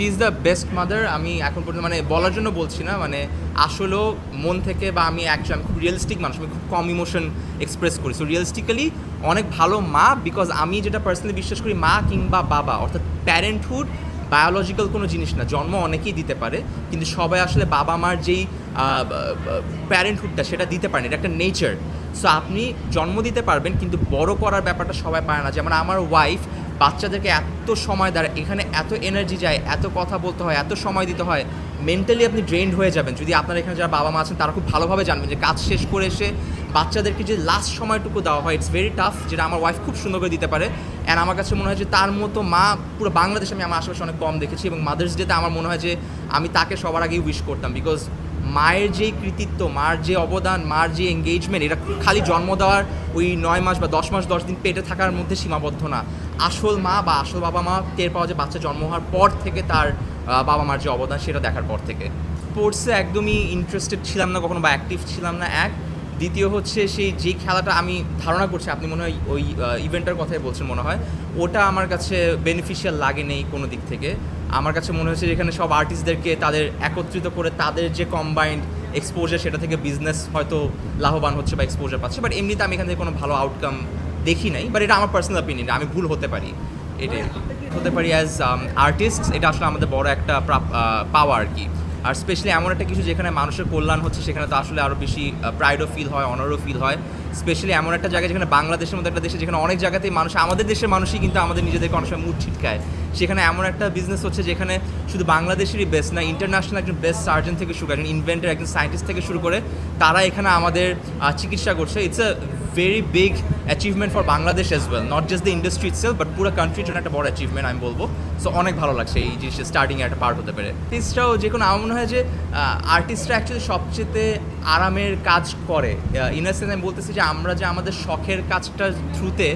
She is the best mother আমি এখন পর্যন্ত মানে বলার জন্য বলছি না মানে আসলেও মন থেকে বা আমি একজন আমি খুব রিয়েলিস্টিক মানুষ, আমি খুব কম ইমোশন এক্সপ্রেস করি। সো রিয়েলিস্টিক্যালি অনেক ভালো মা বিকজ আমি যেটা পার্সোনালি বিশ্বাস করি, মা কিংবা বাবা, অর্থাৎ প্যারেন্টহুড বায়োলজিক্যাল কোনো জিনিস না, জন্ম অনেকেই দিতে পারে, কিন্তু সবাই আসলে বাবা মার যেই প্যারেন্টহুডটা সেটা দিতে পারেন, এটা একটা নেচার সো আপনি জন্ম দিতে পারবেন, কিন্তু বড় করার ব্যাপারটা সবাই পারে না। যেমন আমার ওয়াইফ বাচ্চাদেরকে এত সময় দ্বারা, এখানে এত এনার্জি যায়, এত কথা বলতে হয়, এত সময় দিতে হয় মেন্টালি আপনি ড্রেন্ড হয়ে যাবেন। যদি আপনার এখানে যারা বাবা মা আছেন, তারা খুব ভালোভাবে জানবেন যে কাজ শেষ করে এসে বাচ্চাদেরকে যে লাস্ট সময়টুকু দেওয়া হয় ইটস ভেরি টাফ যেটা আমার ওয়াইফ খুব সুন্দর করে দিতে পারে। অ্যান্ড আমার কাছে মনে হয় যে তার মতো মা, পুরো বাংলাদেশে আমি আমার আশেপাশে অনেক কম দেখেছি এবং মাদার্স ডেতে আমার মনে হয় যে আমি তাকে সবার আগেই উইশ করতাম বিকজ মায়ের যে কৃতিত্ব, মার যে অবদান, মার যে এঙ্গেজমেন্ট এটা খালি জন্ম দেওয়ার ওই নয় মাস বা দশ মাস, দশ দিন পেটে থাকার মধ্যে সীমাবদ্ধ না। আসল মা বা আসল বাবা মা টের পাওয়া যে বাচ্চা জন্ম হওয়ার পর থেকে তার বাবা মার যে অবদান সেটা দেখার পর থেকে। স্পোর্টসে একদমই ইন্টারেস্টেড ছিলাম না কখনো বা অ্যাক্টিভ ছিলাম না এক। দ্বিতীয় হচ্ছে সেই যে খেলাটা আমি ধারণা করছি, আপনি মনে হয় ওই ইভেন্টের কথাই বলছেন মনে হয়, ওটা আমার কাছে বেনিফিশিয়াল লাগে নেই কোনো দিক থেকে। আমার কাছে মনে হচ্ছে যেখানে সব আর্টিস্টদেরকে তাদের একত্রিত করে তাদের যে কম্বাইন্ড এক্সপোজার সেটা থেকে বিজনেস হয়তো লাভবান হচ্ছে বা এক্সপোজার পাচ্ছে বাট এমনিতে আমি এখান থেকে কোনো ভালো আউটকাম দেখি নাই বাট এটা আমার পার্সোনাল অপিনিয়ন আমি ভুল হতে পারি। এটাই। হতে পারি অ্যাজ আর্টিস্ট এটা আসলে আমাদের বড় একটা পাওয়া আর কি। আর স্পেশালি এমন একটা কিছু যেখানে মানুষের কল্যাণ হচ্ছে, সেখানে তো আসলে আরও বেশি প্রাইডও ফিল হয় অনারও ফিল হয়। স্পেশালি এমন একটা জায়গায় যেখানে বাংলাদেশের মতো একটা দেশে, যেখানে অনেক জায়গাতেই মানুষ, আমাদের দেশের মানুষই কিন্তু আমাদের নিজেদেরকে অনেক সময় মুড ছিটকায়। সেখানে এমন একটা বিজনেস হচ্ছে যেখানে শুধু বাংলাদেশেরই বেস্ট না ইন্টারন্যাশনাল একজন বেস্ট সার্জন থেকে শুরু করে, একজন ইনভেন্টার একজন সায়েন্টিস্ট থেকে শুরু করে, তারা এখানে আমাদের চিকিৎসা করছে। It's a very big achievement for Bangladesh as well not just the industry itself but পুরো কান্ট্রির জন্য একটা বড় অ্যাচিভমেন্ট আমি বলব। সো অনেক ভালো লাগছে এই জিনিসটা স্টার্টিংয়ে একটা পার্ট হতে পারে। আর্টিস্টরাও যে কোনো, আমার মনে হয় যে আর্টিস্টরা অ্যাকচুয়ালি সবচেয়ে আরামের কাজ করে। ইন আমি বলতেছি যে আমরা যে আমাদের শখের কাজটার থ্রুতে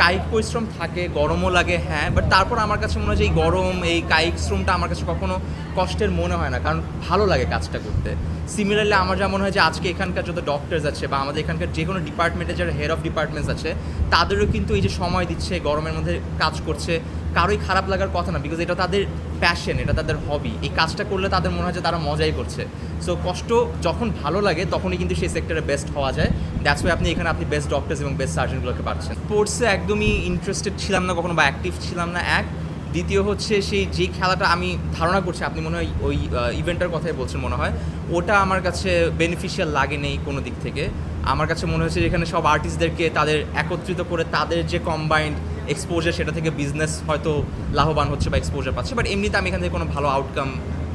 কায়িক পরিশ্রম থাকে, গরমও লাগে হ্যাঁ বাট তারপর আমার কাছে মনে হয় যে এই গরম, এই কায়িক শ্রমটা আমার কাছে কখনো কষ্টের মনে হয় না, কারণ ভালো লাগে কাজটা করতে। সিমিলারলি আমার যা মনে হয় যে আজকে এখানকার যত ডক্টরস আছে বা আমাদের এখানকার যে কোনো ডিপার্টমেন্টে যারা হেড অফ ডিপার্টমেন্টস আছে, তাদেরও কিন্তু এই যে সময় দিচ্ছে, গরমের মধ্যে কাজ করছে, কারোই খারাপ লাগার কথা না বিকজ এটা তাদের প্যাশন এটা তাদের হবি এই কাজটা করলে তাদের মনে হয় যে তারা মজাই করছে। সো কষ্ট যখন ভালো লাগে, তখনই কিন্তু সেই সেক্টরে বেস্ট হওয়া যায়। দ্যাটস ওয়াই আপনি এখানে আপনি বেস্ট ডক্টরস এবং বেস্ট সার্জনগুলোকে পাচ্ছেন। স্পোর্টসে একদমই ইন্টারেস্টেড ছিলাম না, কখনো বা অ্যাক্টিভ ছিলাম না, এক। দ্বিতীয় হচ্ছে সেই যে খেলাটা আমি ধারণা করছি, আপনি মনে হয় ওই ইভেন্টের কথাই বলছেন মনে হয়, ওটা আমার কাছে বেনিফিশিয়াল লাগে নেই কোনো দিক থেকে। আমার কাছে মনে হচ্ছে যেখানে সব আর্টিস্টদেরকে তাদের একত্রিত করে তাদের যে কম্বাইন্ড এক্সপোজার সেটা থেকে বিজনেস হয়তো লাভবান হচ্ছে বা এক্সপোজার পাচ্ছে। বাট এমনিতে আমি এখান থেকে কোনো ভালো আউটকাম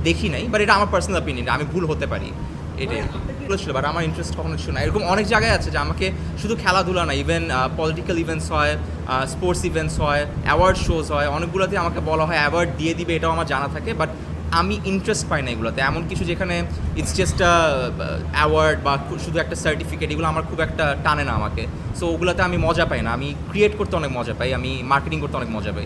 দেখি নাই। বাট এটা আমার পার্সোনাল অপিনিয়ন আমি ভুল হতে পারি। এটাই। ছিল বাট আমার ইন্টারেস্ট কখনো ছিল না। এরকম অনেক জায়গায় আছে যে আমাকে শুধু খেলাধুলা না ইভেন পলিটিক্যাল ইভেন্টস হয় স্পোর্টস ইভেন্টস হয় অ্যাওয়ার্ড শোজ হয় অনেকগুলোতে আমাকে বলা হয় অ্যাওয়ার্ড দিয়ে দিবে, এটাও আমার জানা থাকে বাট আমি ইন্টারেস্ট পাই না এগুলোতে। এমন কিছু যেখানে ইটস জাস্ট অ্যাওয়ার্ড বা শুধু একটা সার্টিফিকেট এগুলো আমার খুব একটা টানে না আমাকে। সো ওগুলোতে আমি মজা পাই না। আমি ক্রিয়েট করতে অনেক মজা পাই, আমি মার্কেটিং করতে অনেক মজা পাই।